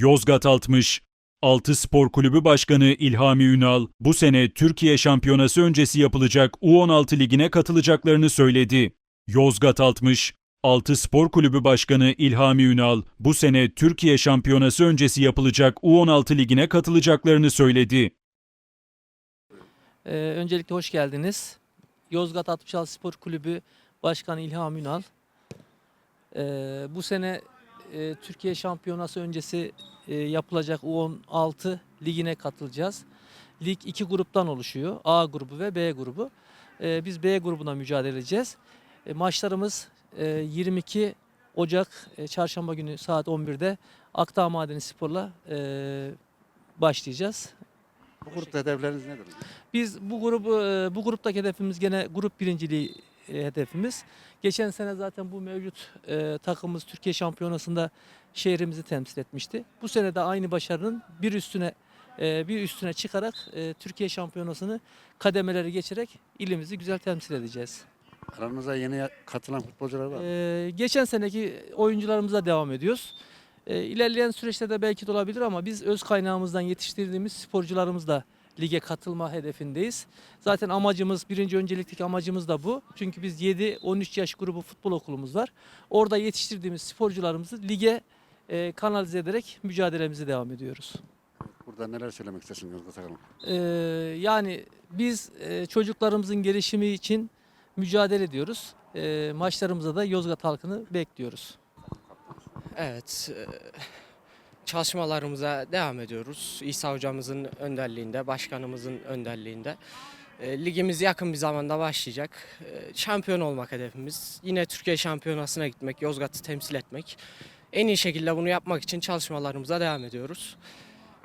Yozgat 60 Altı Spor Kulübü Başkanı İlhami Ünal, bu sene Türkiye Şampiyonası öncesi yapılacak U16 ligine katılacaklarını söyledi. Yozgat 60 Altı Spor Kulübü Başkanı İlhami Ünal, bu sene Türkiye Şampiyonası öncesi yapılacak U16 ligine katılacaklarını söyledi. Ee, öncelikle hoş geldiniz. Yozgat 66 Spor Kulübü Başkanı İlham Ünal. Ee, bu sene e, Türkiye Şampiyonası öncesi e, yapılacak U16 ligine katılacağız. Lig iki gruptan oluşuyor. A grubu ve B grubu. Ee, biz B grubuna mücadele edeceğiz. E, maçlarımız e, 22 Ocak e, Çarşamba günü saat 11'de Akdağ Madeni Spor'la e, başlayacağız. Bu grupta hedefleriniz nedir? Biz bu grubu e, bu gruptaki hedefimiz gene grup birinciliği e, hedefimiz. Geçen sene zaten bu mevcut e, takımımız Türkiye Şampiyonası'nda şehrimizi temsil etmişti. Bu sene de aynı başarının bir üstüne e, bir üstüne çıkarak e, Türkiye Şampiyonası'nı kademeleri geçerek ilimizi güzel temsil edeceğiz. Aranıza yeni katılan futbolcular var. mı? E, geçen seneki oyuncularımıza devam ediyoruz. E, ilerleyen süreçte de belki de olabilir ama biz öz kaynağımızdan yetiştirdiğimiz sporcularımızla lige katılma hedefindeyiz. Zaten amacımız, birinci öncelikteki amacımız da bu. Çünkü biz 7-13 yaş grubu futbol okulumuz var. Orada yetiştirdiğimiz sporcularımızı lige e, kanalize ederek mücadelemize devam ediyoruz. Burada neler söylemek istersin Yozgat? Ee, yani biz e, çocuklarımızın gelişimi için mücadele ediyoruz. E, maçlarımıza da Yozgat halkını bekliyoruz. Evet, e, çalışmalarımıza devam ediyoruz. İsa hocamızın önderliğinde, başkanımızın önderliğinde. E, Ligimiz yakın bir zamanda başlayacak. E, Şampiyon olmak hedefimiz. Yine Türkiye Şampiyonası'na gitmek, Yozgat'ı temsil etmek. En iyi şekilde bunu yapmak için çalışmalarımıza devam ediyoruz.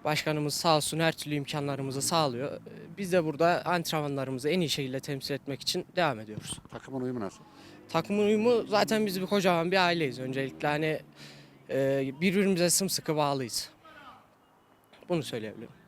Başkanımız sağ olsun her türlü imkanlarımızı sağlıyor. E, Biz de burada antrenmanlarımızı en iyi şekilde temsil etmek için devam ediyoruz. Takımın uyumu nasıl? Takımın uyumu zaten biz bir kocaman bir aileyiz. Öncelikle hani birbirimize sımsıkı bağlıyız. Bunu söyleyebilirim.